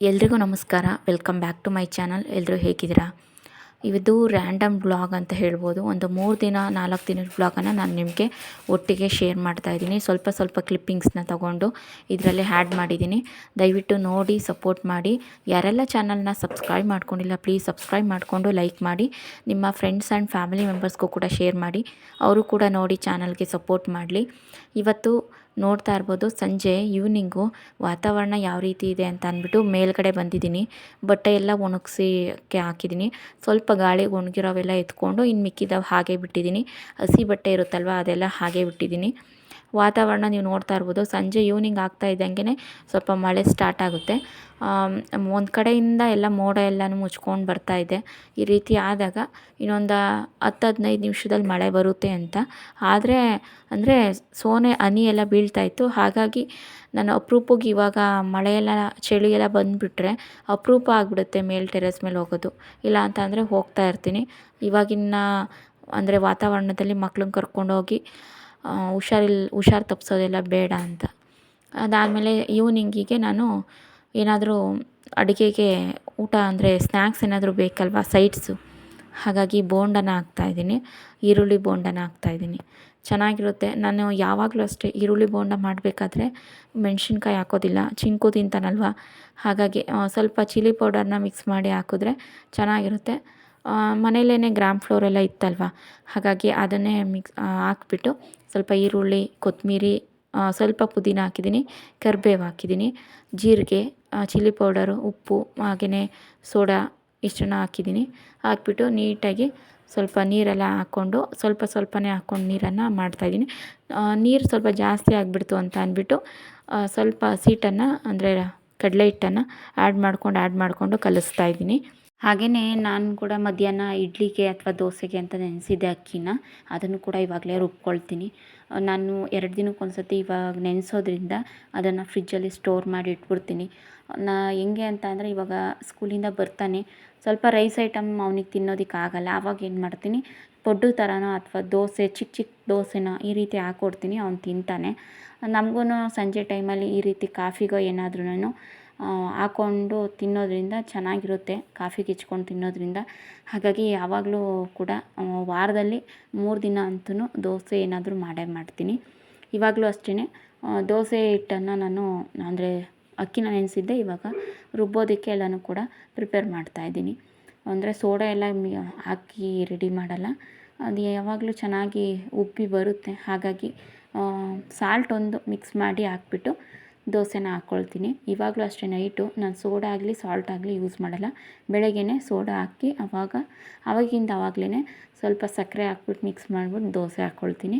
ಎಲ್ರಿಗೂ ನಮಸ್ಕಾರ. Welcome back to my channel ಎಲ್ಲರೂ ಹೇಗಿದ್ದೀರಾ? ಇವತ್ತು ರ್ಯಾಂಡಮ್ ಬ್ಲಾಗ್ ಅಂತ ಹೇಳ್ಬೋದು. ಒಂದು ಮೂರು ದಿನ, ನಾಲ್ಕು ದಿನದ ಬ್ಲಾಗನ್ನು ನಾನು ನಿಮಗೆ ಒಟ್ಟಿಗೆ ಶೇರ್ ಮಾಡ್ತಾ ಇದ್ದೀನಿ. ಸ್ವಲ್ಪ ಸ್ವಲ್ಪ ಕ್ಲಿಪ್ಪಿಂಗ್ಸ್ನ ತಗೊಂಡು ಇದರಲ್ಲಿ ಹ್ಯಾಡ್ ಮಾಡಿದ್ದೀನಿ. ದಯವಿಟ್ಟು ನೋಡಿ ಸಪೋರ್ಟ್ ಮಾಡಿ. ಯಾರೆಲ್ಲ ಚಾನಲ್ನ ಸಬ್ಸ್ಕ್ರೈಬ್ ಮಾಡ್ಕೊಂಡಿಲ್ಲ ಪ್ಲೀಸ್ ಸಬ್ಸ್ಕ್ರೈಬ್ ಮಾಡಿಕೊಂಡು ಲೈಕ್ ಮಾಡಿ. ನಿಮ್ಮ ಫ್ರೆಂಡ್ಸ್ ಆ್ಯಂಡ್ ಫ್ಯಾಮಿಲಿ ಮೆಂಬರ್ಸ್ಗೂ ಕೂಡ ಶೇರ್ ಮಾಡಿ. ಅವರು ಕೂಡ ನೋಡಿ ಚಾನಲ್ಗೆ ಸಪೋರ್ಟ್ ಮಾಡಲಿ. ಇವತ್ತು ನೋಡ್ತಾ ಇರ್ಬೋದು, ಸಂಜೆ ಈವ್ನಿಂಗು ವಾತಾವರಣ ಯಾವ ರೀತಿ ಇದೆ ಅಂತ ಅಂದ್ಬಿಟ್ಟು ಮೇಲ್ಗಡೆ ಬಂದಿದ್ದೀನಿ. ಬಟ್ಟೆ ಎಲ್ಲ ಒಣಗಿಸಿಕ್ಕೆ ಹಾಕಿದ್ದೀನಿ. ಸ್ವಲ್ಪ ಗಾಳಿಗೆ ಒಣಗಿರೋವೆಲ್ಲ ಎತ್ಕೊಂಡು ಇನ್ನು ಮಿಕ್ಕಿದವು ಹಾಗೆ ಬಿಟ್ಟಿದ್ದೀನಿ. ಹಸಿ ಬಟ್ಟೆ ಇರುತ್ತಲ್ವ ಅದೆಲ್ಲ ಹಾಗೆ ಬಿಟ್ಟಿದ್ದೀನಿ. ವಾತಾವರಣ ನೀವು ನೋಡ್ತಾ ಇರ್ಬೋದು. ಸಂಜೆ ಈವ್ನಿಂಗ್ ಆಗ್ತಾ ಇದ್ದಂಗೆ ಸ್ವಲ್ಪ ಮಳೆ ಸ್ಟಾರ್ಟ್ ಆಗುತ್ತೆ. ಒಂದು ಕಡೆಯಿಂದ ಎಲ್ಲ ಮೋಡ ಎಲ್ಲನೂ ಮುಚ್ಕೊಂಡು ಬರ್ತಾ ಇದೆ. ಈ ರೀತಿ ಆದಾಗ ಇನ್ನೊಂದು ಹತ್ತು ಹದಿನೈದು ನಿಮಿಷದಲ್ಲಿ ಮಳೆ ಬರುತ್ತೆ ಅಂತ. ಆದರೆ, ಅಂದರೆ ಸೋನೆ, ಹನಿ ಎಲ್ಲ ಬೀಳ್ತಾ ಇತ್ತು. ಹಾಗಾಗಿ ನಾನು ಅಪ್ರೂಪಕ್ಕೆ ಇವಾಗ ಮಳೆ ಎಲ್ಲ, ಚಳಿ ಎಲ್ಲ ಬಂದುಬಿಟ್ರೆ ಅಪರೂಪ ಆಗಿಬಿಡುತ್ತೆ ಮೇಲೆ ಟೆರೆಸ್ ಮೇಲೆ ಹೋಗೋದು. ಇಲ್ಲ ಅಂತ ಅಂದರೆ ಹೋಗ್ತಾ ಇರ್ತೀನಿ. ಇವಾಗಿನ ಅಂದರೆ ವಾತಾವರಣದಲ್ಲಿ ಮಕ್ಳನ್ನ ಕರ್ಕೊಂಡೋಗಿ ಹುಷಾರಿಲ್ಲ ಹುಷಾರು ತಪ್ಪಿಸೋದೆಲ್ಲ ಬೇಡ ಅಂತ. ಅದಾದಮೇಲೆ ಈವ್ನಿಂಗಿಗೆ ನಾನು ಏನಾದರೂ ಅಡುಗೆಗೆ ಊಟ ಅಂದರೆ ಸ್ನ್ಯಾಕ್ಸ್ ಏನಾದರೂ ಬೇಕಲ್ವಾ ಸೈಡ್ಸು ಹಾಗಾಗಿ ಬೋಂಡನ ಹಾಕ್ತಾಯಿದ್ದೀನಿ ಈರುಳ್ಳಿ ಬೋಂಡನ ಹಾಕ್ತಾಯಿದ್ದೀನಿ ಚೆನ್ನಾಗಿರುತ್ತೆ. ನಾನು ಯಾವಾಗಲೂ ಅಷ್ಟೇ ಈರುಳ್ಳಿ ಬೋಂಡ ಮಾಡಬೇಕಾದ್ರೆ ಮೆಣಸಿನ್ಕಾಯಿ ಹಾಕೋದಿಲ್ಲ, ಚಿಂಕು ತಿಂತಾನಲ್ವ? ಹಾಗಾಗಿ ಸ್ವಲ್ಪ ಚಿಲ್ಲಿ ಪೌಡರ್ನ ಮಿಕ್ಸ್ ಮಾಡಿ ಹಾಕಿದ್ರೆ ಚೆನ್ನಾಗಿರುತ್ತೆ. ಮನೇಲೇ ಗ್ರಾಮ್ ಫ್ಲೋರ್ ಎಲ್ಲ ಇತ್ತಲ್ವ? ಹಾಗಾಗಿ ಅದನ್ನೇ ಮಿಕ್ಸ್ ಹಾಕ್ಬಿಟ್ಟು ಸ್ವಲ್ಪ ಈರುಳ್ಳಿ ಕೊತ್ತಂಬ್ರಿ ಸ್ವಲ್ಪ ಪುದೀನ ಹಾಕಿದ್ದೀನಿ, ಕರಿಬೇವು ಹಾಕಿದ್ದೀನಿ, ಜೀರಿಗೆ ಚಿಲ್ಲಿ ಪೌಡರು, ಉಪ್ಪು, ಹಾಗೆಯೇ ಸೋಡಾ ಇಷ್ಟನ್ನು ಹಾಕಿದ್ದೀನಿ. ಹಾಕ್ಬಿಟ್ಟು ನೀಟಾಗಿ ಸ್ವಲ್ಪ ನೀರೆಲ್ಲ ಹಾಕ್ಕೊಂಡು, ಸ್ವಲ್ಪ ಸ್ವಲ್ಪನೇ ಹಾಕ್ಕೊಂಡು ನೀರನ್ನು ಮಾಡ್ತಾಯಿದ್ದೀನಿ ನೀರು ಸ್ವಲ್ಪ ಜಾಸ್ತಿ ಆಗಿಬಿಡ್ತು ಅಂತ ಅಂದ್ಬಿಟ್ಟು ಸ್ವಲ್ಪ ಸೀಟನ್ನು ಅಂದರೆ ಕಡಲೆ ಹಿಟ್ಟನ್ನು ಆ್ಯಡ್ ಮಾಡ್ಕೊಂಡು ಆ್ಯಡ್ ಮಾಡಿಕೊಂಡು ಕಲಿಸ್ತಾ ಇದ್ದೀನಿ. ಹಾಗೆಯೇ ನಾನು ಕೂಡ ಮಧ್ಯಾಹ್ನ ಇಡ್ಲಿಗೆ ಅಥವಾ ದೋಸೆಗೆ ಅಂತ ನೆನೆಸಿದ್ದೆ ಅಕ್ಕಿನ. ಅದನ್ನು ಕೂಡ ಇವಾಗಲೇ ರುಬ್ಕೊಳ್ತೀನಿ. ನಾನು ಎರಡು ದಿನಕ್ಕೆ ಒಂದು ಸತಿ ಇವಾಗ ನೆನೆಸೋದ್ರಿಂದ ಅದನ್ನು ಫ್ರಿಜ್ಜಲ್ಲಿ ಸ್ಟೋರ್ ಮಾಡಿ ಇಟ್ಬಿಡ್ತೀನಿ. ನಾ, ಹೆಂಗೆ ಅಂತ ಅಂದರೆ ಇವಾಗ ಸ್ಕೂಲಿಂದ ಬರ್ತಾನೆ. ಸ್ವಲ್ಪ ರೈಸ್ ಐಟಮ್ ಅವ್ನಿಗೆ ತಿನ್ನೋದಕ್ಕೆ ಆಗಲ್ಲ ಆವಾಗ ಏನು ಮಾಡ್ತೀನಿ? ಪೊಡ್ಡು ಥರನೋ ಅಥವಾ ದೋಸೆ ಚಿಕ್ಕ ಚಿಕ್ಕ ದೋಸೆನ ಈ ರೀತಿ ಹಾಕ್ಕೊಡ್ತೀನಿ ಅವ್ನು ತಿಂತಾನೆ. ನಮಗೂ ಸಂಜೆ ಟೈಮಲ್ಲಿ ಈ ರೀತಿ ಕಾಫಿಗೋ ಏನಾದ್ರೂ ಹಾಕ್ಕೊಂಡು ತಿನ್ನೋದರಿಂದ ಚೆನ್ನಾಗಿರುತ್ತೆ. ಕಾಫಿ ಕಿಚ್ಕೊಂಡು ತಿನ್ನೋದರಿಂದ. ಹಾಗಾಗಿ ಯಾವಾಗಲೂ ಕೂಡ ವಾರದಲ್ಲಿ ಮೂರು ದಿನ ಅಂತೂ ದೋಸೆ ಏನಾದರೂ ಮಾಡೇ ಮಾಡ್ತೀನಿ. ಇವಾಗಲೂ ಅಷ್ಟೇ ದೋಸೆ ಹಿಟ್ಟನ್ನು ನಾನು, ಅಂದರೆ ಅಕ್ಕಿನ ನೆನೆಸಿದ್ದೆ, ಇವಾಗ ರುಬ್ಬೋದಕ್ಕೆ ಎಲ್ಲನೂ ಕೂಡ ಪ್ರಿಪೇರ್ ಮಾಡ್ತಾಯಿದ್ದೀನಿ ಅಂದರೆ ಸೋಡಾ ಎಲ್ಲ ಹಾಕಿ ರೆಡಿ ಮಾಡಲ್ಲ. ಅದು ಯಾವಾಗಲೂ ಚೆನ್ನಾಗಿ ಉಬ್ಬಿ ಬರುತ್ತೆ. ಹಾಗಾಗಿ ಸಾಲ್ಟ್ ಒಂದು ಮಿಕ್ಸ್ ಮಾಡಿ ಹಾಕ್ಬಿಟ್ಟು ದೋಸೆನ ಹಾಕ್ಕೊಳ್ತೀನಿ ಇವಾಗಲೂ ಅಷ್ಟೇ ನೈಟು. ನಾನು ಸೋಡಾ ಆಗಲಿ, ಸಾಲ್ಟ್ ಆಗಲಿ ಯೂಸ್ ಮಾಡಲ್ಲ. ಬೆಳಗ್ಗೆನೇ ಸೋಡಾ ಹಾಕಿ ಆವಾಗ ಆವಾಗಿಂದ ಆವಾಗಲೇ ಸ್ವಲ್ಪ ಸಕ್ಕರೆ ಹಾಕ್ಬಿಟ್ಟು ಮಿಕ್ಸ್ ಮಾಡ್ಬಿಟ್ಟು ದೋಸೆ ಹಾಕ್ಕೊಳ್ತೀನಿ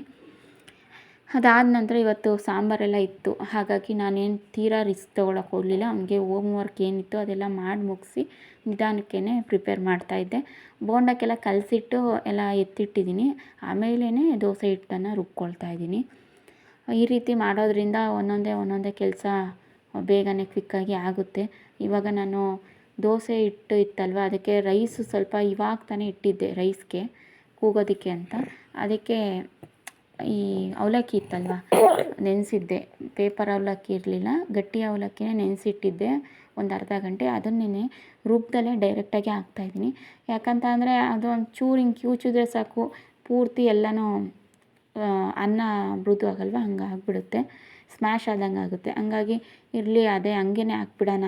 ಅದಾದ ನಂತರ ಇವತ್ತು ಸಾಂಬಾರೆಲ್ಲ ಇತ್ತು. ಹಾಗಾಗಿ ನಾನೇನು ತೀರಾ ರಿಸ್ಕ್ ತೊಗೊಳಕ್ಕೆ ಹೋಗಲಿಲ್ಲ. ಅವನಿಗೆ ಹೋಮ್ ವರ್ಕ್ ಏನಿತ್ತು ಅದೆಲ್ಲ ಮಾಡಿ ಮುಗಿಸಿ ನಿಧಾನಕ್ಕೇ ಪ್ರಿಪೇರ್ ಮಾಡ್ತಾಯಿದ್ದೆ ಬೋಂಡಕ್ಕೆಲ್ಲ ಕಲಸಿಟ್ಟು ಎಲ್ಲ ಎತ್ತಿಟ್ಟಿದ್ದೀನಿ. ಆಮೇಲೇ ದೋಸೆ ಹಿಟ್ಟನ್ನು ರುಬ್ಕೊಳ್ತಾ ಇದ್ದೀನಿ. ಈ ರೀತಿ ಮಾಡೋದರಿಂದ ಒಂದೊಂದೇ ಒಂದೊಂದೇ ಕೆಲಸ ಬೇಗನೆ ಕ್ವಿಕ್ಕಾಗಿ ಆಗುತ್ತೆ. ಇವಾಗ ನಾನು ದೋಸೆ ಇಟ್ಟು ಇತ್ತಲ್ವ, ಅದಕ್ಕೆ ರೈಸು ಸ್ವಲ್ಪ ಇವಾಗ ತಾನೇ ಇಟ್ಟಿದ್ದೆ ರೈಸ್ಗೆ ಕೂಗೋದಕ್ಕೆ ಅಂತ. ಅದಕ್ಕೆ ಈ ಅವಲಕ್ಕಿ ಇತ್ತಲ್ವ, ನೆನೆಸಿದ್ದೆ. ಪೇಪರ್ ಅವಲಕ್ಕಿ ಇರಲಿಲ್ಲ, ಗಟ್ಟಿ ಅವಲಕ್ಕಿನೇ ನೆನೆಸಿಟ್ಟಿದ್ದೆ ಒಂದು ಅರ್ಧ ಗಂಟೆ. ಅದನ್ನೇ ರುಬ್ದಲ್ಲೇ ಡೈರೆಕ್ಟಾಗಿ ಹಾಕ್ತಾಯಿದ್ದೀನಿ ಯಾಕಂತ ಅಂದರೆ ಅದು ಒಂದು ಚೂರು ಹಿಂಗೆ ಕಿವುಚಿದ್ರೆ ಸಾಕು, ಪೂರ್ತಿ ಎಲ್ಲನೂ ಅನ್ನ ಮೃದು ಆಗಲ್ವ ಹಂಗೆ ಆಗಿಬಿಡುತ್ತೆ. ಸ್ಮ್ಯಾಶ್ ಆದಂಗೆ ಆಗುತ್ತೆ. ಹಂಗಾಗಿ ಇರಲಿ, ಅದೇ ಹಂಗೇ ಹಾಕ್ಬಿಡೋಣ.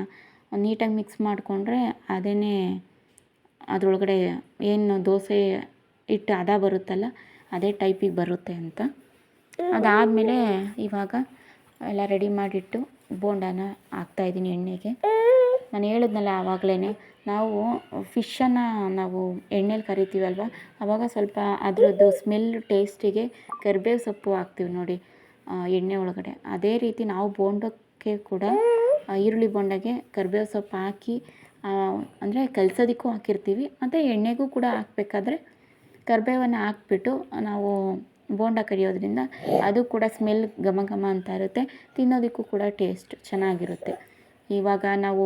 ನೀಟಾಗಿ ಮಿಕ್ಸ್ ಮಾಡಿಕೊಂಡ್ರೆ ಅದೇ ಅದರೊಳಗಡೆ ಏನು ದೋಸೆ ಹಿಟ್ಟು ಹದ ಬರುತ್ತಲ್ಲ, ಅದೇ ಟೈಪಿಗೆ ಬರುತ್ತೆ ಅಂತ. ಅದಾದಮೇಲೆ ಇವಾಗ ಎಲ್ಲ ರೆಡಿ ಮಾಡಿಟ್ಟು ಬೋಂಡಾನ ಹಾಕ್ತಾಯಿದ್ದೀನಿ ಎಣ್ಣೆಗೆ. ನಾನು ಹೇಳಿದ್ನಲ್ಲ ಆವಾಗಲೇ ನಾವು ಫಿಶನ್ನು ನಾವು ಎಣ್ಣೆಲಿ ಕರಿತೀವಲ್ವ? ಆವಾಗ ಸ್ವಲ್ಪ ಅದರದ್ದು ಸ್ಮೆಲ್ ಟೇಸ್ಟಿಗೆ ಕರಿಬೇವು ಸೊಪ್ಪು ಹಾಕ್ತೀವಿ ನೋಡಿ ಎಣ್ಣೆ ಒಳಗಡೆ. ಅದೇ ರೀತಿ ನಾವು ಬೋಂಡಕ್ಕೆ ಕೂಡ ಈರುಳ್ಳಿ ಬೋಂಡಗೆ ಕರಿಬೇವು ಸೊಪ್ಪು ಹಾಕಿ ಅಂದರೆ ಕಲಸೋದಕ್ಕೂ ಹಾಕಿರ್ತೀವಿ. ಮತ್ತು ಎಣ್ಣೆಗೂ ಕೂಡ ಹಾಕಬೇಕಾದ್ರೆ ಕರಿಬೇವನ್ನು ಹಾಕ್ಬಿಟ್ಟು ನಾವು ಬೋಂಡ ಕರಿಯೋದ್ರಿಂದ ಅದು ಕೂಡ ಸ್ಮೆಲ್ ಘಮ ಘಮ ಅಂತ ಇರುತ್ತೆ, ತಿನ್ನೋದಕ್ಕೂ ಕೂಡ ಟೇಸ್ಟ್ ಚೆನ್ನಾಗಿರುತ್ತೆ. ಇವಾಗ ನಾವು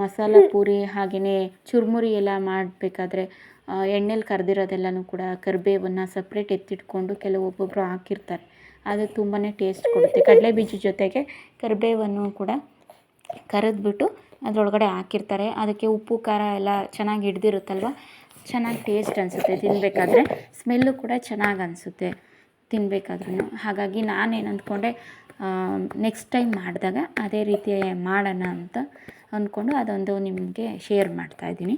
ಮಸಾಲ ಪೂರಿ ಹಾಗೆಯೇ ಚುರುಮುರಿ ಎಲ್ಲ ಮಾಡಬೇಕಾದ್ರೆ ಎಣ್ಣೆಲಿ ಕರೆದಿರೋದೆಲ್ಲನೂ ಕೂಡ ಕರಿಬೇವನ್ನು ಸಪ್ರೇಟ್ ಎತ್ತಿಟ್ಕೊಂಡು ಕೆಲವೊಬ್ಬೊಬ್ಬರು ಹಾಕಿರ್ತಾರೆ. ಅದು ತುಂಬಾ ಟೇಸ್ಟ್ ಕೊಡುತ್ತೆ. ಕಡಲೆ ಬೀಜ ಜೊತೆಗೆ ಕರಿಬೇವನ್ನು ಕೂಡ ಕರೆದ್ಬಿಟ್ಟು ಅದರೊಳಗಡೆ ಹಾಕಿರ್ತಾರೆ. ಅದಕ್ಕೆ ಉಪ್ಪು, ಖಾರ ಎಲ್ಲ ಚೆನ್ನಾಗಿ ಹಿಡ್ದಿರುತ್ತಲ್ವ? ಚೆನ್ನಾಗಿ ಟೇಸ್ಟ್ ಅನಿಸುತ್ತೆ ತಿನ್ನಬೇಕಾದ್ರೆ ಸ್ಮೆಲ್ಲು ಕೂಡ ಚೆನ್ನಾಗಿ ಅನಿಸುತ್ತೆ. ತಿನ್ನಬೇಕಾದ್ರೂ ಹಾಗಾಗಿ ನಾನೇನು ಅಂದ್ಕೊಂಡೆ ನೆಕ್ಸ್ಟ್ ಟೈಮ್ ಮಾಡಿದಾಗ ಅದೇ ರೀತಿ ಮಾಡೋಣ ಅಂತ ಅಂದ್ಕೊಂಡು ಅದೊಂದು ನಿಮಗೆ ಶೇರ್ ಮಾಡ್ತಾಯಿದ್ದೀನಿ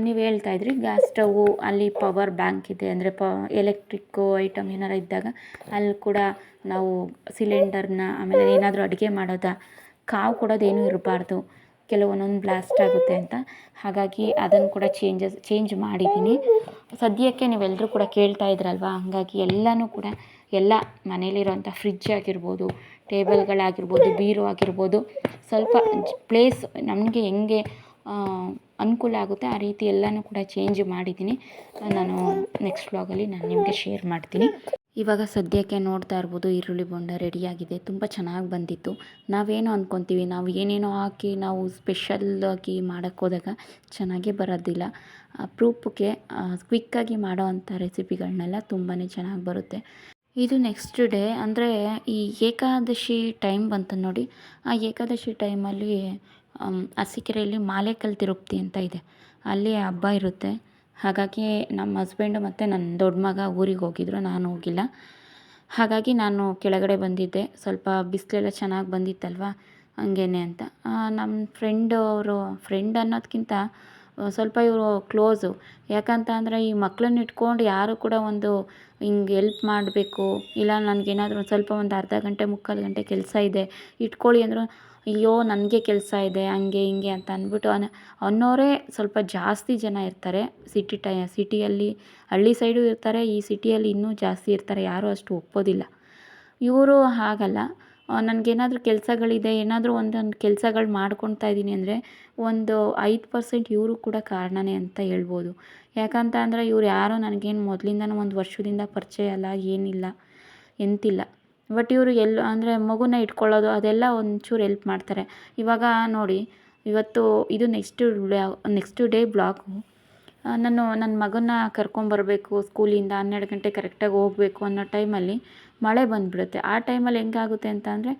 ನೀವು ಹೇಳ್ತಾ ಇದ್ರಿ ಗ್ಯಾಸ್ ಸ್ಟವ್ವು ಅಲ್ಲಿ ಪವರ್ ಬ್ಯಾಂಕ್ ಇದೆ ಅಂದರೆ ಪ ಎಲೆಕ್ಟ್ರಿಕ್ಕು ಐಟಮ್ ಏನಾರು ಇದ್ದಾಗ ಅಲ್ಲಿ ಕೂಡ ನಾವು ಸಿಲಿಂಡರ್ನ ಆಮೇಲೆ ಏನಾದರೂ ಅಡುಗೆ ಮಾಡೋದಾ? ಕಾವು ಕೊಡೋದೇನೂ ಇರಬಾರ್ದು. ಕೆಲವೊಂದೊಂದು ಬ್ಲಾಸ್ಟ್ ಆಗುತ್ತೆ ಅಂತ. ಹಾಗಾಗಿ ಅದನ್ನು ಕೂಡ ಚೇಂಜಸ್ ಚೇಂಜ್ ಮಾಡಿದ್ದೀನಿ. ಸದ್ಯಕ್ಕೆ ನೀವೆಲ್ಲರೂ ಕೂಡ ಕೇಳ್ತಾ ಇದ್ರಲ್ವ? ಹಾಗಾಗಿ ಎಲ್ಲನೂ ಕೂಡ ಎಲ್ಲ ಮನೇಲಿರೋಂಥ ಫ್ರಿಜ್ ಆಗಿರ್ಬೋದು, ಟೇಬಲ್ಗಳಾಗಿರ್ಬೋದು, ಬೀರು ಆಗಿರ್ಬೋದು, ಸ್ವಲ್ಪ ಪ್ಲೇಸ್ ನಮಗೆ ಹೆಂಗೆ ಅನುಕೂಲ ಆಗುತ್ತೆ ಆ ರೀತಿ ಎಲ್ಲನೂ ಕೂಡ ಚೇಂಜ್ ಮಾಡಿದ್ದೀನಿ. ನಾನು ನೆಕ್ಸ್ಟ್ ವ್ಲಾಗಲ್ಲಿ ನಾನು ನಿಮಗೆ ಶೇರ್ ಮಾಡ್ತೀನಿ. ಇವಾಗ ಸದ್ಯಕ್ಕೆ ನೋಡ್ತಾ ಇರ್ಬೋದು ಈರುಳ್ಳಿ ಬೊಂಡ ರೆಡಿಯಾಗಿದೆ, ತುಂಬ ಚೆನ್ನಾಗಿ ಬಂದಿತ್ತು. ನಾವೇನೋ ಅಂದ್ಕೊತೀವಿ ನಾವು ಏನೇನೋ ಹಾಕಿ, ನಾವು ಸ್ಪೆಷಲ್ಲಾಗಿ ಮಾಡೋಕ್ಕೆ ಹೋದಾಗ ಚೆನ್ನಾಗೇ ಬರೋದಿಲ್ಲ. ಅಪ್ರೂಪಕ್ಕೆ ಕ್ವಿಕ್ಕಾಗಿ ಮಾಡೋ ಅಂಥ ರೆಸಿಪಿಗಳನ್ನೆಲ್ಲ ತುಂಬಾ ಚೆನ್ನಾಗಿ ಬರುತ್ತೆ. ಇದು ನೆಕ್ಸ್ಟ್ ಡೇ ಅಂದರೆ ಈ ಏಕಾದಶಿ ಟೈಮ್ ಬಂತು ನೋಡಿ, ಆ ಏಕಾದಶಿ ಟೈಮಲ್ಲಿ ಅರಸೀಕೆರೆಯಲ್ಲಿ ಮಾಲೆಕಲ್ ತಿರುಪ್ತಿ ಅಂತ ಇದೆ. ಅಲ್ಲಿ ಹಬ್ಬ ಇರುತ್ತೆ. ಹಾಗಾಗಿ ನಮ್ಮ ಹಸ್ಬೆಂಡು ಮತ್ತು ನನ್ನ ದೊಡ್ಡ ಮಗ ಊರಿಗೆ ಹೋಗಿದ್ರು, ನಾನು ಹೋಗಿಲ್ಲ. ಹಾಗಾಗಿ ನಾನು ಕೆಳಗಡೆ ಬಂದಿದ್ದೆ. ಸ್ವಲ್ಪ ಬಿಸಿಲೆಲ್ಲ ಚೆನ್ನಾಗಿ ಬಂದಿತ್ತಲ್ವ? ಹಂಗೇನೆ ಅಂತ. ನಮ್ಮ ಫ್ರೆಂಡ್ ಅವರು ಫ್ರೆಂಡ್ ಅನ್ನೋದಕ್ಕಿಂತ ಸ್ವಲ್ಪ ಇವರು ಕ್ಲೋಸು ಯಾಕಂತ ಅಂದರೆ ಈ ಮಕ್ಳನ್ನ ಇಟ್ಕೊಂಡು ಯಾರು ಕೂಡ ಒಂದು ಹಿಂಗೆ ಎಲ್ಪ್ ಮಾಡಬೇಕು, ಇಲ್ಲ ನನಗೇನಾದರೂ ಒಂದು ಸ್ವಲ್ಪ ಒಂದು ಅರ್ಧ ಗಂಟೆ, ಮುಕ್ಕಾಲು ಗಂಟೆ ಕೆಲಸ ಇದೆ, ಇಟ್ಕೊಳ್ಳಿ ಅಂದರೂ, ಅಯ್ಯೋ, ನನಗೆ ಕೆಲಸ ಇದೆ, ಹಂಗೆ ಹಿಂಗೆ ಅಂತ ಅಂದ್ಬಿಟ್ಟು ಅನ್, ಅನ್ನೋರೇ ಸ್ವಲ್ಪ ಜಾಸ್ತಿ ಜನ ಇರ್ತಾರೆ ಸಿಟಿ ಟೈ ಸಿಟಿಯಲ್ಲಿ ಹಳ್ಳಿ ಸೈಡು ಇರ್ತಾರೆ, ಈ ಸಿಟಿಯಲ್ಲಿ ಇನ್ನೂ ಜಾಸ್ತಿ ಇರ್ತಾರೆ, ಯಾರೂ ಅಷ್ಟು ಒಪ್ಪೋದಿಲ್ಲ. ಇವರು ಹಾಗಲ್ಲ. ನನಗೇನಾದ್ರೂ ಕೆಲಸಗಳಿದೆ, ಏನಾದರೂ ಒಂದೊಂದು ಕೆಲಸಗಳು ಮಾಡ್ಕೊಳ್ತಾ ಇದ್ದೀನಿ ಅಂದರೆ ಒಂದು ಐದು ಪರ್ಸೆಂಟ್ ಇವರು ಕೂಡ ಕಾರಣನೇ ಅಂತ ಹೇಳ್ಬೋದು. ಯಾಕಂತ ಅಂದರೆ ಇವ್ರು ಯಾರೋ ನನಗೇನು ಮೊದಲಿಂದನೂ ಒಂದು ವರ್ಷದಿಂದ ಪರಿಚಯ ಅಲ್ಲ, ಏನಿಲ್ಲ, ಎಂತಿಲ್ಲ. ಬಟ್ ಇವರು ಎಲ್ಲ ಅಂದರೆ ಮಗುನ ಇಟ್ಕೊಳ್ಳೋದು ಅದೆಲ್ಲ ಒಂಚೂರು ಎಲ್ಪ್ ಮಾಡ್ತಾರೆ. ಇವಾಗ ನೋಡಿ, ಇವತ್ತು ಇದು ನೆಕ್ಸ್ಟ್ ನೆಕ್ಸ್ಟ್ ಡೇ ಬ್ಲಾಕು ನಾನು ನನ್ನ ಮಗನ್ನ ಕರ್ಕೊಂಬರಬೇಕು ಸ್ಕೂಲಿಂದ ಹನ್ನೆರಡು ಗಂಟೆ ಕರೆಕ್ಟಾಗಿ ಹೋಗಬೇಕು ಅನ್ನೋ ಟೈಮಲ್ಲಿ ಮಳೆ ಬಂದುಬಿಡುತ್ತೆ. ಆ ಟೈಮಲ್ಲಿ ಹೆಂಗಾಗುತ್ತೆ ಅಂತ ಅಂದರೆ,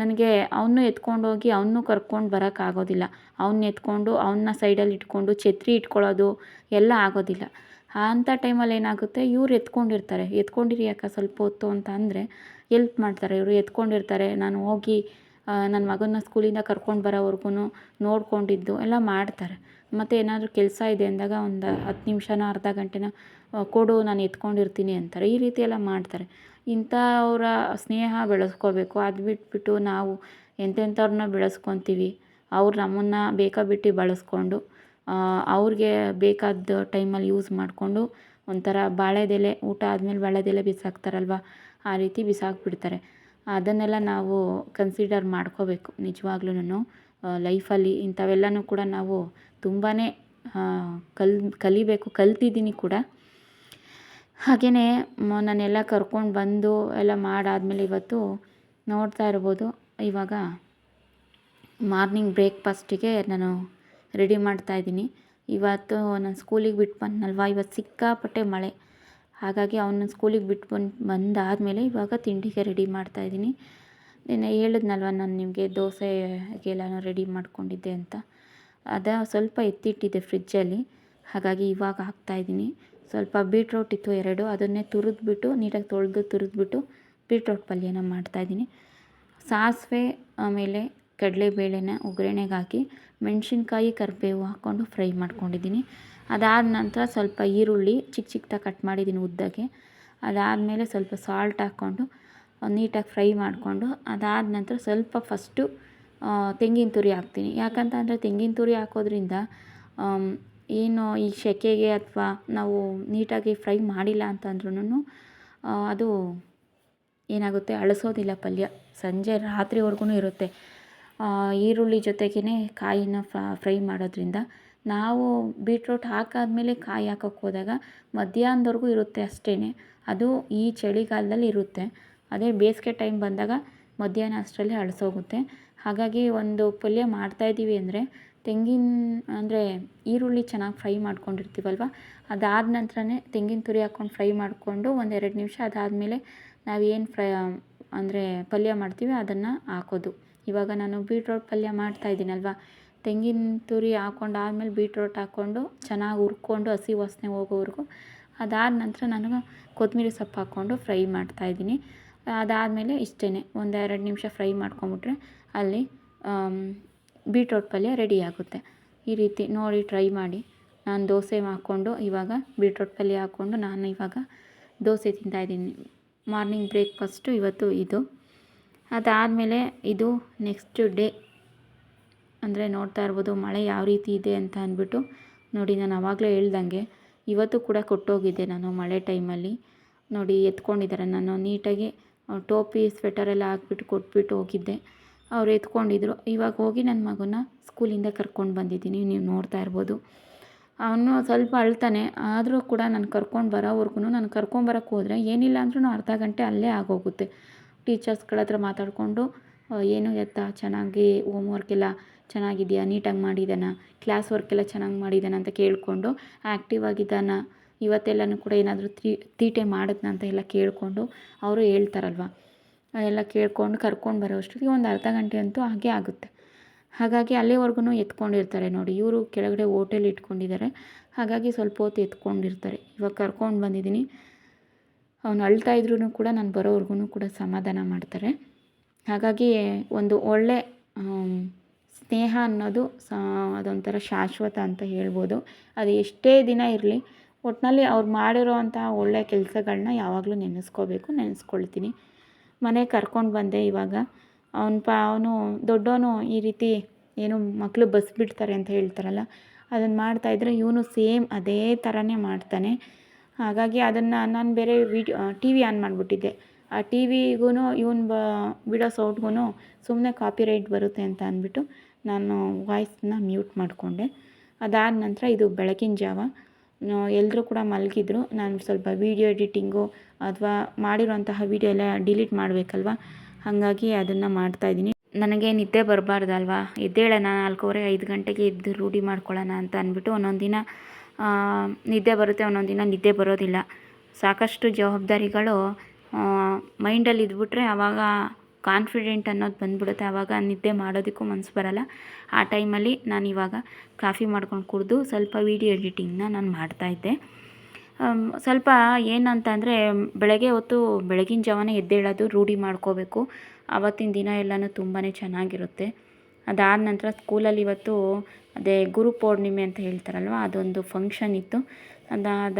ನನಗೆ ಅವನು ಎತ್ಕೊಂಡೋಗಿ ಅವನು ಕರ್ಕೊಂಡು ಬರೋಕ್ಕಾಗೋದಿಲ್ಲ ಅವನ್ನ ಎತ್ಕೊಂಡು ಅವನ್ನ ಸೈಡಲ್ಲಿ ಇಟ್ಕೊಂಡು, ಛತ್ರಿ ಇಟ್ಕೊಳ್ಳೋದು ಎಲ್ಲ ಆಗೋದಿಲ್ಲ. ಅಂಥ ಟೈಮಲ್ಲಿ ಏನಾಗುತ್ತೆ, ಇವ್ರು ಎತ್ಕೊಂಡಿರ್ತಾರೆ. ಎತ್ಕೊಂಡಿರಿ ಅಕ್ಕ ಸ್ವಲ್ಪ ಹೊತ್ತು ಅಂತ ಅಂದರೆ, ಎಲ್ಪ್ ಮಾಡ್ತಾರೆ. ಇವರು ಎತ್ಕೊಂಡಿರ್ತಾರೆ. ನಾನು ಹೋಗಿ ನನ್ನ ಮಗನ್ನ ಸ್ಕೂಲಿಂದ ಕರ್ಕೊಂಡು ಬರೋವರೆಗೂ ನೋಡ್ಕೊಂಡಿದ್ದು ಎಲ್ಲ ಮಾಡ್ತಾರೆ. ಮತ್ತು ಏನಾದರೂ ಕೆಲಸ ಇದೆ ಅಂದಾಗ ಒಂದು ಹತ್ತು ನಿಮಿಷನೋ ಅರ್ಧ ಗಂಟೆನೋ ಕೊಡು, ನಾನು ಎತ್ಕೊಂಡಿರ್ತೀನಿ ಅಂತಾರೆ. ಈ ರೀತಿ ಎಲ್ಲ ಮಾಡ್ತಾರೆ. ಇಂಥವ್ರ ಸ್ನೇಹ ಬೆಳೆಸ್ಕೋಬೇಕು. ಅದು ಬಿಟ್ಬಿಟ್ಟು ನಾವು ಎಂತೆಂಥವ್ರನ್ನ ಬೆಳೆಸ್ಕೊತೀವಿ? ಅವ್ರು ನಮ್ಮನ್ನು ಬೇಕಾಬಿಟ್ಟಿ ಬಳಸ್ಕೊಂಡು ಅವ್ರಿಗೆ ಬೇಕಾದ ಟೈಮಲ್ಲಿ ಯೂಸ್ ಮಾಡಿಕೊಂಡು ಒಂಥರ ಬಾಳೆದೆಲೆ, ಊಟ ಆದಮೇಲೆ ಬಾಳೆದೆಲೆ ಬಿಸಾಕ್ತಾರಲ್ವ? ಆ ರೀತಿ ಬಿಸಾಕಿಬಿಡ್ತಾರೆ. ಅದನ್ನೆಲ್ಲ ನಾವು ಕನ್ಸಿಡರ್ ಮಾಡ್ಕೋಬೇಕು. ನಿಜವಾಗ್ಲೂ ಲೈಫಲ್ಲಿ ಇಂಥವೆಲ್ಲನೂ ಕೂಡ ನಾವು ತುಂಬಾ ಕಲ್, ಕಲಿಬೇಕು, ಕಲ್ತಿದ್ದೀನಿ ಕೂಡ. ಹಾಗೆಯೇ ನಾನೆಲ್ಲ ಕರ್ಕೊಂಡು ಬಂದು ಎಲ್ಲ ಮಾಡಾದಮೇಲೆ ಇವತ್ತು ನೋಡ್ತಾ ಇರ್ಬೋದು. ಇವಾಗ ಮಾರ್ನಿಂಗ್ ಬ್ರೇಕ್ಫಾಸ್ಟಿಗೆ ನಾನು ರೆಡಿ ಮಾಡ್ತಾಯಿದ್ದೀನಿ ಇವತ್ತು ನಾನು ಸ್ಕೂಲಿಗೆ ಬಿಟ್ಟು ಬಂದ್ನಲ್ವ? ಇವತ್ತು ಸಿಕ್ಕಾಪಟ್ಟೆ ಮಳೆ. ಹಾಗಾಗಿ ಅವನ್ನ ಸ್ಕೂಲಿಗೆ ಬಿಟ್ಟು ಬಂದು, ಬಂದಾದಮೇಲೆ ಇವಾಗ ತಿಂಡಿಗೆ ರೆಡಿ ಮಾಡ್ತಾಯಿದ್ದೀನಿ ನಿನ್ನೆ ಹೇಳಿದ್ನಲ್ವ ನಾನು ನಿಮಗೆ ದೋಸೆಗೆಲ್ಲ ರೆಡಿ ಮಾಡ್ಕೊಂಡಿದ್ದೆ ಅಂತ. ಅದ ಸ್ವಲ್ಪ ಎತ್ತಿಟ್ಟಿದ್ದೆ ಫ್ರಿಜ್ಜಲ್ಲಿ. ಹಾಗಾಗಿ ಇವಾಗ ಹಾಕ್ತಾಯಿದ್ದೀನಿ ಸ್ವಲ್ಪ ಬೀಟ್ರೋಟ್ ಇತ್ತು ಎರಡು, ಅದನ್ನೇ ತುರಿದ್ಬಿಟ್ಟು, ನೀಟಾಗಿ ತೊಳೆದು ತುರಿದ್ಬಿಟ್ಟು ಬೀಟ್ರೋಟ್ ಪಲ್ಯನ ಮಾಡ್ತಾಯಿದ್ದೀನಿ ಸಾಸಿವೆ, ಆಮೇಲೆ ಕಡಲೆಬೇಳೆನ ಒಗ್ಗರಣೆಗೆ ಹಾಕಿ, ಮೆಣಸಿನ್ಕಾಯಿ ಕರಿಬೇವು ಹಾಕ್ಕೊಂಡು ಫ್ರೈ ಮಾಡ್ಕೊಂಡಿದ್ದೀನಿ. ಅದಾದ ನಂತರ ಸ್ವಲ್ಪ ಈರುಳ್ಳಿ ಚಿಕ್ಕ ಚಿಕ್ಕದಾಗಿ ಕಟ್ ಮಾಡಿದ್ದೀನಿ ಉದ್ದಕ್ಕೆ. ಅದಾದಮೇಲೆ ಸ್ವಲ್ಪ ಸಾಲ್ಟ್ ಹಾಕ್ಕೊಂಡು, ನೀಟಾಗಿ ಫ್ರೈ ಮಾಡಿಕೊಂಡು, ಅದಾದ ನಂತರ ಸ್ವಲ್ಪ ಫಸ್ಟು ತೆಂಗಿನ ತುರಿ ಹಾಕ್ತೀನಿ. ಯಾಕಂತ ಅಂದರೆ ತೆಂಗಿನ ತುರಿ ಹಾಕೋದ್ರಿಂದ ಏನು ಈ ಸೆಕೆಗೆ ಅಥವಾ ನಾವು ನೀಟಾಗಿ ಫ್ರೈ ಮಾಡಿಲ್ಲ ಅಂತಂದ್ರೂ ಅದು ಏನಾಗುತ್ತೆ? ಅಳಿಸೋದಿಲ್ಲ ಪಲ್ಯ. ಸಂಜೆ ರಾತ್ರಿವರೆಗೂ ಇರುತ್ತೆ. ಈರುಳ್ಳಿ ಜೊತೆಗೇ ಕಾಯಿನ ಫ್ರೈ ಮಾಡೋದ್ರಿಂದ. ನಾವು ಬೀಟ್ರೂಟ್ ಹಾಕಾದ್ಮೇಲೆ ಕಾಯಿ ಹಾಕೋಕ್ಕೆ ಹೋದಾಗ ಮಧ್ಯಾಹ್ನದವರೆಗೂ ಇರುತ್ತೆ ಅಷ್ಟೇ ಅದು ಈ ಚಳಿಗಾಲದಲ್ಲಿ ಇರುತ್ತೆ. ಅದೇ ಬೇಸಿಗೆ ಟೈಮ್ ಬಂದಾಗ ಮಧ್ಯಾಹ್ನ ಅಷ್ಟರಲ್ಲೇ ಅಳಸೋಗುತ್ತೆ. ಹಾಗಾಗಿ ಒಂದು ಪಲ್ಯ ಮಾಡ್ತಾಯಿದ್ದೀವಿ ಅಂದರೆ ತೆಂಗಿನ ಅಂದರೆ ಈರುಳ್ಳಿ ಚೆನ್ನಾಗಿ ಫ್ರೈ ಮಾಡ್ಕೊಂಡಿರ್ತೀವಲ್ವ? ಅದಾದ ನಂತರನೇ ತೆಂಗಿನ ತುರಿ ಹಾಕ್ಕೊಂಡು ಫ್ರೈ ಮಾಡಿಕೊಂಡು ಒಂದೆರಡು ನಿಮಿಷ ಅದಾದಮೇಲೆ ನಾವೇನು ಫ್ರೈ, ಅಂದರೆ ಪಲ್ಯ ಮಾಡ್ತೀವಿ ಅದನ್ನು ಹಾಕೋದು. ಇವಾಗ ನಾನು ಬೀಟ್ರೋಟ್ ಪಲ್ಯ ಮಾಡ್ತಾಯಿದ್ದೀನಲ್ವ ತೆಂಗಿನ ತುರಿ ಹಾಕ್ಕೊಂಡು ಆದಮೇಲೆ ಬೀಟ್ರೋಟ್ ಹಾಕ್ಕೊಂಡು ಚೆನ್ನಾಗಿ ಹುರ್ಕೊಂಡು ಹಸಿ ವಾಸನೆ ಹೋಗೋವರೆಗೂ ಅದಾದ ನಂತರ ನಾನು ಕೊತ್ತಂಬರಿ ಸೊಪ್ಪು ಹಾಕ್ಕೊಂಡು ಫ್ರೈ ಮಾಡ್ತಾಯಿದ್ದೀನಿ ಅದಾದಮೇಲೆ ಇಷ್ಟೇ ಒಂದೆರಡು ನಿಮಿಷ ಫ್ರೈ ಮಾಡ್ಕೊಂಬಿಟ್ರೆ ಅಲ್ಲಿ ಬೀಟ್ರೋಟ್ ಪಲ್ಯ ರೆಡಿ ಆಗುತ್ತೆ. ಈ ರೀತಿ ನೋಡಿ, ಟ್ರೈ ಮಾಡಿ. ನಾನು ದೋಸೆ ಹಾಕ್ಕೊಂಡು ಇವಾಗ ಬೀಟ್ರೋಟ್ ಪಲ್ಯ ಹಾಕ್ಕೊಂಡು ನಾನು ಇವಾಗ ದೋಸೆ ತಿಂತಾಯಿದ್ದೀನಿ ಮಾರ್ನಿಂಗ್ ಬ್ರೇಕ್ಫಾಸ್ಟು ಇವತ್ತು ಇದು. ಅದಾದಮೇಲೆ ಇದು ನೆಕ್ಸ್ಟ್ ಡೇ ಅಂದರೆ ನೋಡ್ತಾ ಇರ್ಬೋದು, ಮಳೆ ಯಾವ ರೀತಿ ಇದೆ ಅಂತ ಅಂದ್ಬಿಟ್ಟು. ನೋಡಿ, ನಾನು ಆವಾಗಲೇ ಹೇಳ್ದಂಗೆ ಇವತ್ತು ಕೂಡ ಕೊಟ್ಟೋಗಿದ್ದೆ ನಾನು ಮಳೆ ಟೈಮಲ್ಲಿ. ನೋಡಿ, ಎತ್ಕೊಂಡಿದ್ದಾರೆ. ನಾನು ನೀಟಾಗಿ ಟೋಪಿ ಸ್ವೆಟರೆಲ್ಲ ಹಾಕ್ಬಿಟ್ಟು ಕೊಟ್ಬಿಟ್ಟು ಹೋಗಿದ್ದೆ. ಅವ್ರು ಎತ್ಕೊಂಡಿದ್ರು. ಇವಾಗ ಹೋಗಿ ನನ್ನ ಮಗನ ಸ್ಕೂಲಿಂದ ಕರ್ಕೊಂಡು ಬಂದಿದ್ದೀನಿ. ನೀವು ನೋಡ್ತಾ ಇರ್ಬೋದು. ಅವನು ಸ್ವಲ್ಪ ಅಳ್ತಾನೆ. ಆದರೂ ಕೂಡ ನಾನು ಕರ್ಕೊಂಡು ಬರೋವರೆಗೂ ನಾನು ಕರ್ಕೊಂಬರಕ್ಕೆ ಹೋದರೆ ಏನಿಲ್ಲ ಅಂದ್ರೂ ಅರ್ಧ ಗಂಟೆ ಅಲ್ಲೇ ಆಗೋಗುತ್ತೆ. ಟೀಚರ್ಸ್ಗಳ ಹತ್ರ ಮಾತಾಡಿಕೊಂಡು ಏನು ಎತ್ತ? ಚೆನ್ನಾಗಿ ಹೋಮ್ ಎಲ್ಲ ಚೆನ್ನಾಗಿದೆಯಾ? ನೀಟಾಗಿ ಮಾಡಿದ್ದಾನ ಕ್ಲಾಸ್ ವರ್ಕ್ ಎಲ್ಲ ಚೆನ್ನಾಗಿ ಮಾಡಿದ್ದಾನ ಅಂತ ಕೇಳಿಕೊಂಡು ಆ್ಯಕ್ಟಿವ್ ಆಗಿದ್ದಾನ? ಇವತ್ತೆಲ್ಲನೂ ಕೂಡ ಏನಾದರೂ ತೀಟೆ ಮಾಡಿದ್ನ? ಅಂತ ಎಲ್ಲ ಕೇಳಿಕೊಂಡು, ಅವರು ಹೇಳ್ತಾರಲ್ವ. ಎಲ್ಲ ಕೇಳ್ಕೊಂಡು ಕರ್ಕೊಂಡು ಬರೋ ಅಷ್ಟೊತ್ತಿಗೆ ಒಂದು ಅರ್ಧ ಗಂಟೆ ಅಂತೂ ಹಾಗೇ ಆಗುತ್ತೆ. ಹಾಗಾಗಿ ಅಲ್ಲಿವರೆಗೂ ಎತ್ಕೊಂಡಿರ್ತಾರೆ ನೋಡಿ, ಇವರು ಕೆಳಗಡೆ ಓಟೆಲ್ ಇಟ್ಕೊಂಡಿದ್ದಾರೆ. ಹಾಗಾಗಿ ಸ್ವಲ್ಪ ಹೊತ್ತು ಎತ್ಕೊಂಡಿರ್ತಾರೆ. ಇವಾಗ ಕರ್ಕೊಂಡು ಬಂದಿದ್ದೀನಿ. ಅವನು ಅಳ್ತಾ ಇದ್ರೂ ಕೂಡ ನಾನು ಬರೋವರೆಗೂ ಕೂಡ ಸಮಾಧಾನ ಮಾಡ್ತಾರೆ. ಹಾಗಾಗಿ ಒಂದು ಒಳ್ಳೆ ಸ್ನೇಹ ಅನ್ನೋದು ಸಾ, ಅದೊಂಥರ ಶಾಶ್ವತ ಅಂತ ಹೇಳ್ಬೋದು. ಅದು ಎಷ್ಟೇ ದಿನ ಇರಲಿ ಒಟ್ಟಿನಲ್ಲಿ ಅವ್ರು ಮಾಡಿರೋ ಅಂತಹ ಒಳ್ಳೆಯ ಕೆಲಸಗಳನ್ನ ಯಾವಾಗಲೂ ನೆನೆಸ್ಕೋಬೇಕು, ನೆನೆಸ್ಕೊಳ್ತೀನಿ. ಮನೆಗೆ ಕರ್ಕೊಂಡು ಬಂದೆ ಇವಾಗ. ಅವನು ಪ, ಅವನು ದೊಡ್ಡವನು ಈ ರೀತಿ ಏನು ಮಕ್ಕಳು ಬಸ್ಬಿಡ್ತಾರೆ ಅಂತ ಹೇಳ್ತಾರಲ್ಲ ಅದನ್ನು ಮಾಡ್ತಾಯಿದ್ರೆ ಇವನು ಸೇಮ್ ಅದೇ ಥರನೇ ಮಾಡ್ತಾನೆ. ಹಾಗಾಗಿ ಅದನ್ನು ನಾನು ಬೇರೆ ವಿಡಿಯೋ ಟಿ ವಿ ಆನ್ ಮಾಡಿಬಿಟ್ಟಿದ್ದೆ. ಆ ಟಿ ವಿಗೂ ಇವನು ಬ, ಬಿಡೋ ಸೌಟ್ಗೂ ಸುಮ್ಮನೆ ಕಾಪಿರೈಟ್ ಬರುತ್ತೆ ಅಂತ ಅಂದ್ಬಿಟ್ಟು ನಾನು ವಾಯ್ಸನ್ನ ಮ್ಯೂಟ್ ಮಾಡಿಕೊಂಡೆ. ಅದಾದ ನಂತರ ಇದು ಬೆಳಕಿನ ಜಾವ. ಎಲ್ಲರೂ ಕೂಡ ಮಲಗಿದ್ರು. ನಾನು ಸ್ವಲ್ಪ ವೀಡಿಯೋ ಎಡಿಟಿಂಗು ಅಥವಾ ಮಾಡಿರೋಂತಹ ವೀಡಿಯೋ ಎಲ್ಲ ಡಿಲೀಟ್ ಮಾಡಬೇಕಲ್ವ? ಹಾಗಾಗಿ ಅದನ್ನು ಮಾಡ್ತಾಯಿದ್ದೀನಿ ನನಗೆ ನಿದ್ದೆ ಬರಬಾರ್ದಲ್ವಾ? ಎದ್ದೇಳೋಣ, ನಾಲ್ಕೂವರೆ, ಐದು ಗಂಟೆಗೆ ಎದ್ದು ರೂಢಿ ಮಾಡ್ಕೊಳ್ಳೋಣ ಅಂತ ಅಂದ್ಬಿಟ್ಟು ಒಂದೊಂದು ದಿನ ನಿದ್ದೆ ಬರುತ್ತೆ, ಒಂದೊಂದು ದಿನ ನಿದ್ದೆ ಬರೋದಿಲ್ಲ. ಸಾಕಷ್ಟು ಜವಾಬ್ದಾರಿಗಳು ಮೈಂಡಲ್ಲಿ ಇದ್ಬಿಟ್ರೆ ಆವಾಗ ಕಾನ್ಫಿಡೆಂಟ್ ಅನ್ನೋದು ಬಂದ್ಬಿಡುತ್ತೆ. ಆವಾಗ ನಿದ್ದೆ ಮಾಡೋದಕ್ಕೂ ಮನಸ್ಸು ಬರಲ್ಲ. ಆ ಟೈಮಲ್ಲಿ ನಾನು ಇವಾಗ ಕಾಫಿ ಮಾಡ್ಕೊಂಡು ಕುಡಿದು ಸ್ವಲ್ಪ ವೀಡಿಯೋ ಎಡಿಟಿಂಗ್ನ ನಾನು ಮಾಡ್ತಾಯಿದ್ದೆ ಸ್ವಲ್ಪ ಏನಂತ ಅಂದರೆ ಬೆಳಗ್ಗೆ ಹೊತ್ತು ಬೆಳಗಿನ ಜಾವನೇ ಎದ್ದೇಳೋದು, ರೂಢಿ ಮಾಡ್ಕೋಬೇಕು. ಆವತ್ತಿನ ದಿನ ಎಲ್ಲನೂ ತುಂಬಾ ಚೆನ್ನಾಗಿರುತ್ತೆ. ಅದಾದ ನಂತರ ಸ್ಕೂಲಲ್ಲಿ ಇವತ್ತು ಅದೇ ಗುರು ಪೌರ್ಣಿಮೆ ಅಂತ ಹೇಳ್ತಾರಲ್ವ, ಅದೊಂದು ಫಂಕ್ಷನ್ ಇತ್ತು. ಅದಾದ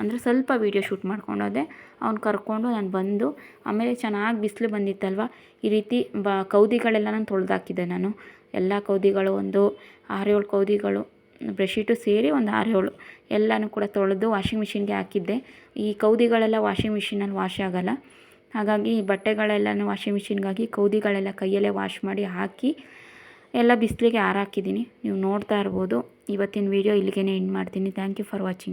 ಅಂದರೆ ಸ್ವಲ್ಪ ವೀಡಿಯೋ ಶೂಟ್ ಮಾಡ್ಕೊಂಡೋದೆ, ಅವ್ನು ಕರ್ಕೊಂಡು ನಾನು ಬಂದು, ಆಮೇಲೆ ಚೆನ್ನಾಗಿ ಬಿಸಿಲು ಬಂದಿತ್ತಲ್ವ? ಈ ರೀತಿ ಬ, ಕೌದಿಗಳೆಲ್ಲ ನಾನು ತೊಳೆದಾಕಿದ್ದೆ ನಾನು. ಎಲ್ಲ ಕೌದಿಗಳು ಒಂದು ಆರೇಳು ಕೌದಿಗಳು ಬ್ರೆಡ್ಶೀಟು ಸೇರಿ ಒಂದು ಆರೇಳು ಎಲ್ಲನೂ ಕೂಡ ತೊಳೆದು ವಾಷಿಂಗ್ ಮಿಷಿನ್ಗೆ ಹಾಕಿದ್ದೆ. ಈ ಕೌದಿಗಳೆಲ್ಲ ವಾಷಿಂಗ್ ಮಿಷಿನಲ್ಲಿ ವಾಶ್ ಆಗೋಲ್ಲ. ಹಾಗಾಗಿ ಬಟ್ಟೆಗಳೆಲ್ಲನೂ ವಾಷಿಂಗ್ ಮಿಷಿನ್ಗಾಗಿ ಕೌದಿಗಳೆಲ್ಲ ಕೈಯಲ್ಲೇ ವಾಶ್ ಮಾಡಿ ಹಾಕಿ, ಎಲ್ಲ ಬಿಸಿಲಿಗೆ ಆರಾಕಿದ್ದೀನಿ. ನೀವು ನೋಡ್ತಾ ಇರ್ಬೋದು. ಇವತ್ತಿನ ವೀಡಿಯೋ ಇಲ್ಲಿಗೆ ಎಂಡ್ ಮಾಡ್ತೀನಿ. Thank you for watching